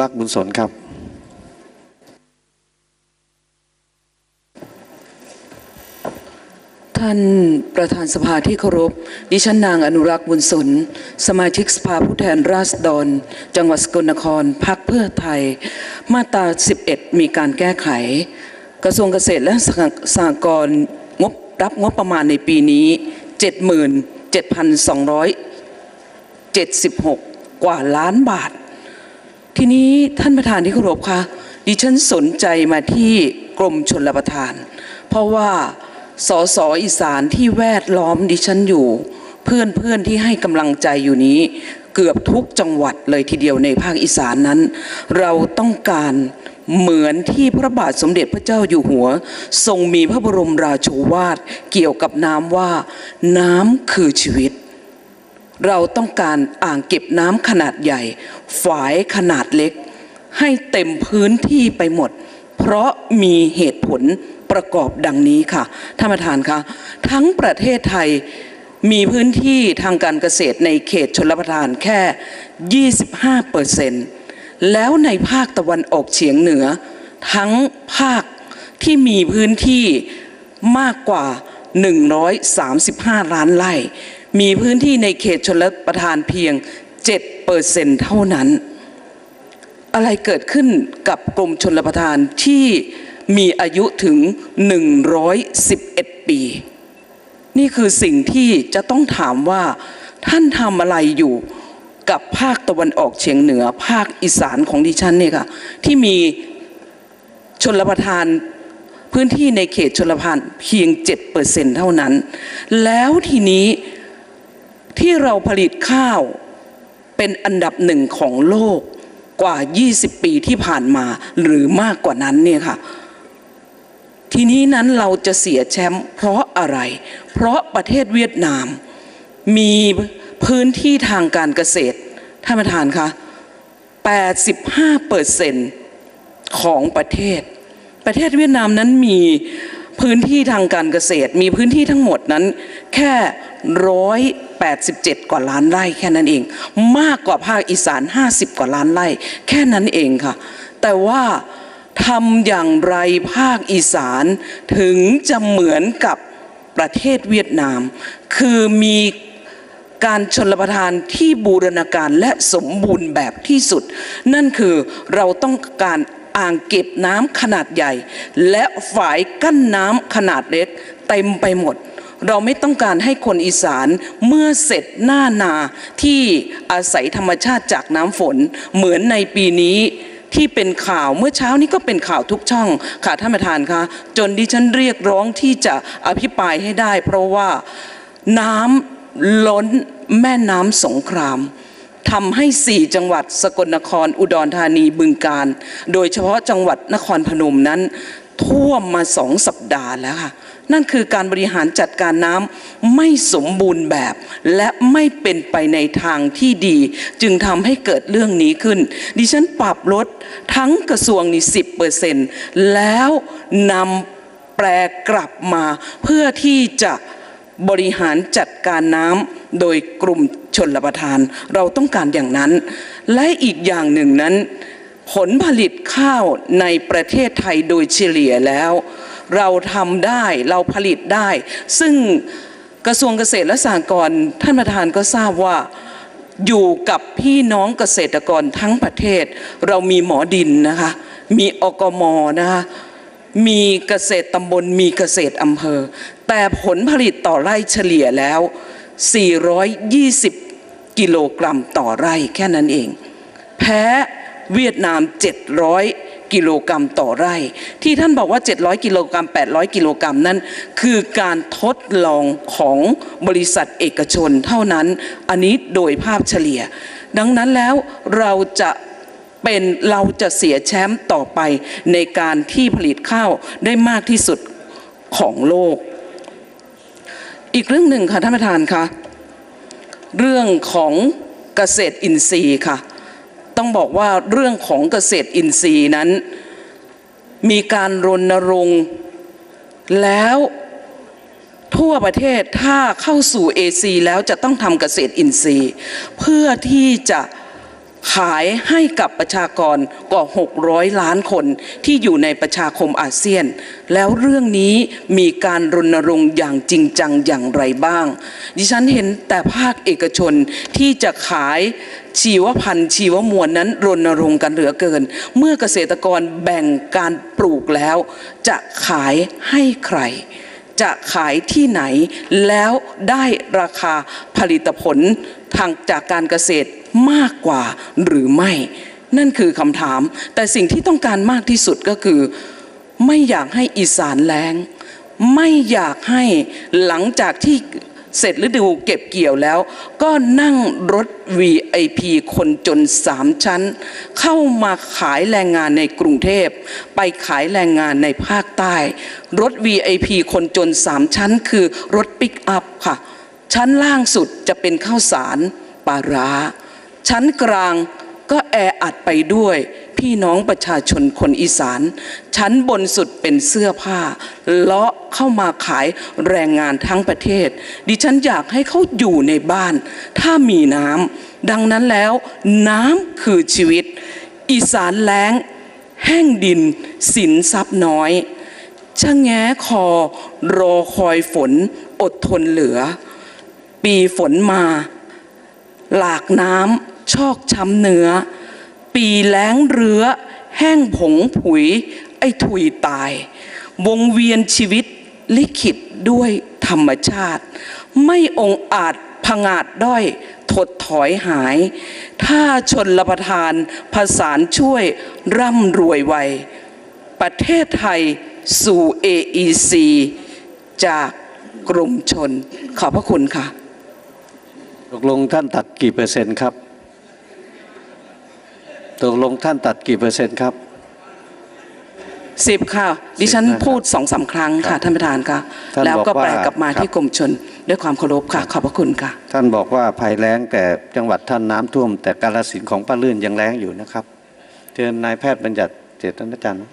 รักษ์บุญสนครับ ท่านประธานสภาที่เคารพ ดิฉันนางอนุรักษ์บุญสน สมาชิกสภาผู้แทนราษฎร จังหวัดสกลนครพักเพื่อไทย มาตรา 11 มีการแก้ไข กระทรวงเกษตรและสหกรณ์งบรับงบประมาณในปีนี้ 77,276 กว่าล้านบาท ทีนี้ท่านประธานที่เคารพคะดิฉันสนใจมาที่กรมชลประทาน เพราะว่าสสอีสานที่แวดล้อมดิฉันอยู่ เพื่อนเพื่อนที่ให้กำลังใจอยู่นี้ เกือบทุกจังหวัดเลยทีเดียวในภาคอีสานนั้น เราต้องการเหมือนที่พระบาทสมเด็จพระเจ้าอยู่หัว ทรงมีพระบรมราโชวาทเกี่ยวกับน้ำว่า น้ำคือชีวิต เราต้องการอ่างเก็บน้ำขนาดใหญ่ ฝายขนาดเล็ก ให้เต็มพื้นที่ไปหมด เพราะมีเหตุผลประกอบดังนี้ค่ะท่านประธานคะทั้งประเทศไทยมีพื้นที่ทางการเกษตรในเขตชลประทานแค่ 25เปอร์เซ็นต์แล้วในภาคตะวันออกเฉียงเหนือ ทั้งภาคที่มีพื้นที่มากกว่า 135 ล้านไร่ มีพื้นที่ในเขตชลประทานเพียง 7เปอร์เซ็นเท่านั้น อะไรเกิดขึ้นกับกรมชลประทานที่มีอายุถึง 111 ปี นี่คือสิ่งที่จะต้องถามว่าท่านทำอะไรอยู่กับภาคตะวันออกเฉียงเหนือ ภาคอีสานของดิฉันเนี่ยค่ะที่มีชนประทานพื้นที่ในเขตชนประทานเพียง 7%เท่านั้น แล้วทีนี้ ที่เราผลิตข้าวเป็นอันดับหนึ่งของโลกกว่า 20 ปีที่ผ่านมาหรือมากกว่านั้นเนี่ยค่ะ ทีนี้นั้นเราจะเสียแชมป์เพราะอะไร เพราะประเทศเวียดนาม มีพื้นที่ทางการเกษตรท่านประธานคะ85เปอร์เซนต์ของประเทศ ประเทศเวียดนามนั้นมีพื้นที่ทางการเกษตร มีพื้นที่ทั้งหมดนั้นแค่ร้อย 87 กว่าล้านไร่แค่นั้นเอง มากกว่าภาคอีสาน 50 กว่าล้านไร่ แค่นั้นเองค่ะ แต่ว่าทำอย่างไรภาคอีสานถึงจะเหมือนกับประเทศเวียดนาม คือมีการชนประทานที่บูรณาการและสมบูรณ์แบบที่สุด นั่นคือเราต้องการอ่างเก็บน้ำขนาดใหญ่ และฝายกั้นน้ำขนาดเล็กเต็มไปหมด เราไม่ต้องการให้คนอีสานเมื่อเสร็จหน้านาที่อาศัยธรรมชาติจากน้ำฝน เหมือนในปีนี้ที่เป็นข่าวเมื่อเช้านี้ก็เป็นข่าวทุกช่องค่ะท่านประธานคะจนดิฉันเรียกร้องที่จะอภิปรายให้ได้ เพราะว่าน้ำล้นแม่น้ำสงครามทำให้สี่จังหวัดสกลนครอุดรธานีบึงการ โดยเฉพาะจังหวัดนครพนมนั้น ท่วมมาสองสัปดาห์แล้วค่ะ นั่นคือการบริหารจัดการน้ำไม่สมบูรณ์แบบ และไม่เป็นไปในทางที่ดี จึงทำให้เกิดเรื่องนี้ขึ้น ดิฉันปรับลดทั้งกระทรวงนี่สิบเปอร์เซ็นต์แล้วนำแปลกลับมาเพื่อที่จะบริหารจัดการน้ำโดยกลุ่มชนรประทาน เราต้องการอย่างนั้น และอีกอย่างหนึ่งนั้น ผลผลิตข้าวในประเทศไทยโดยเฉลี่ยแล้ว เราทำได้เราผลิตได้ ซึ่งกระทรวงเกษตรและสหกรณ์ท่านประธานก็ทราบว่าอยู่กับพี่น้องเกษตรกรทั้งประเทศ เรามีหมอดินนะคะ มีอกมนะคะมีเกษตรตำบลมีเกษตรอำเภอ แต่ผลผลิตต่อไร่เฉลี่ยแล้ว 420 กิโลกรัมต่อไร่แค่นั้นเอง แพ้ เวียดนาม 700 กิโลกรัมต่อไร่ ที่ท่านบอกว่า 700 กิโลกรัม 800 กิโลกรัมนั้น คือการทดลองของบริษัทเอกชนเท่านั้นอันนี้โดยภาพเฉลี่ย ดังนั้นแล้วเราจะเป็นเราจะเสียแชมป์ต่อไปในการที่ผลิตข้าวได้มากที่สุดของโลก อีกเรื่องหนึ่งค่ะท่านประธานคะเรื่องของเกษตรอินทรีย์ค่ะ ต้องบอกว่าเรื่องของเกษตรอินทรีย์นั้น มีการรณรงค์แล้วทั่วประเทศถ้าเข้าสู่เอซีแล้วจะต้องทำเกษตรอินทรีย์ เพื่อที่จะ ขายให้กับประชากรกว่า 600 ล้านคนที่อยู่ในประชาคมอาเซียน แล้วเรื่องนี้มีการรณรงค์อย่างจริงจังอย่างไรบ้าง ดิฉันเห็นแต่ภาคเอกชนที่จะขายชีวพันธุ์ชีวมวลนั้นรณรงค์กันเหลือเกิน เมื่อเกษตรกรแบ่งการปลูกแล้ว จะขายให้ใครจะขายที่ไหนแล้วได้ราคาผลิตผลทางจากการเกษตร มากกว่าหรือไม่ นั่นคือคำถาม แต่สิ่งที่ต้องการมากที่สุดก็คือ ไม่อยากให้อีสานแล้ง ไม่อยากให้หลังจากที่เสร็จฤดูเก็บเกี่ยวแล้ว ก็นั่งรถ VIP คนจนสามชั้น เข้ามาขายแรงงานในกรุงเทพ ไปขายแรงงานในภาคใต้ รถ VIP คนจนสามชั้น คือรถปิกอัพค่ะ ชั้นล่างสุดจะเป็นข้าวสารปลาร้า ชั้นกลางก็แออัดไปด้วย พี่น้องประชาชนคนอีสาน ชั้นบนสุดเป็นเสื้อผ้าเลาะเข้ามาขายแรงงานทั้งประเทศ ดิฉันอยากให้เขาอยู่ในบ้าน ถ้ามีน้ำดังนั้นแล้วน้ำคือชีวิต อีสานแล้ง แห้งดิน สินทรัพย์น้อยชะแง้คอ รอคอยฝน อดทนเหลือ ปีฝนมา หลากน้ำ ชอกช้ำเนื้อ ปีแล้งเรือแห้งผงผุย ไอ้ถุยตาย วงเวียนชีวิตลิขิตด้วยธรรมชาติ ไม่องอาจผงาดด้อย ถดถอยหาย ถ้าชนละประทานผสานช่วยร่ำรวยไว ประเทศไทยสู่ AEC จากกรมชน ขอบพระคุณค่ะ ตกลงท่านตัดกี่เปอร์เซ็นต์ครับ ตกลงท่านตัดกี่เปอร์เซ็นต์ครับ สิบค่ะ ดิฉันสิบนะครับพูดสองสามครั้งครัค่ะบท่านประธานค่ะ ท่านแล้วก็บอกว่าแปลกลับมาครับที่กรมชนด้วยความเคารพค่ะ ขอบพระคุณค่ะ ท่านบอกว่าภัยแล้งแต่จังหวัดท่านน้ำท่วม แต่กาลสินธุ์ของป้าลื่นยังแล้งอยู่นะครับเชิญนายแพทย์บัญญัติเจตนจันทร์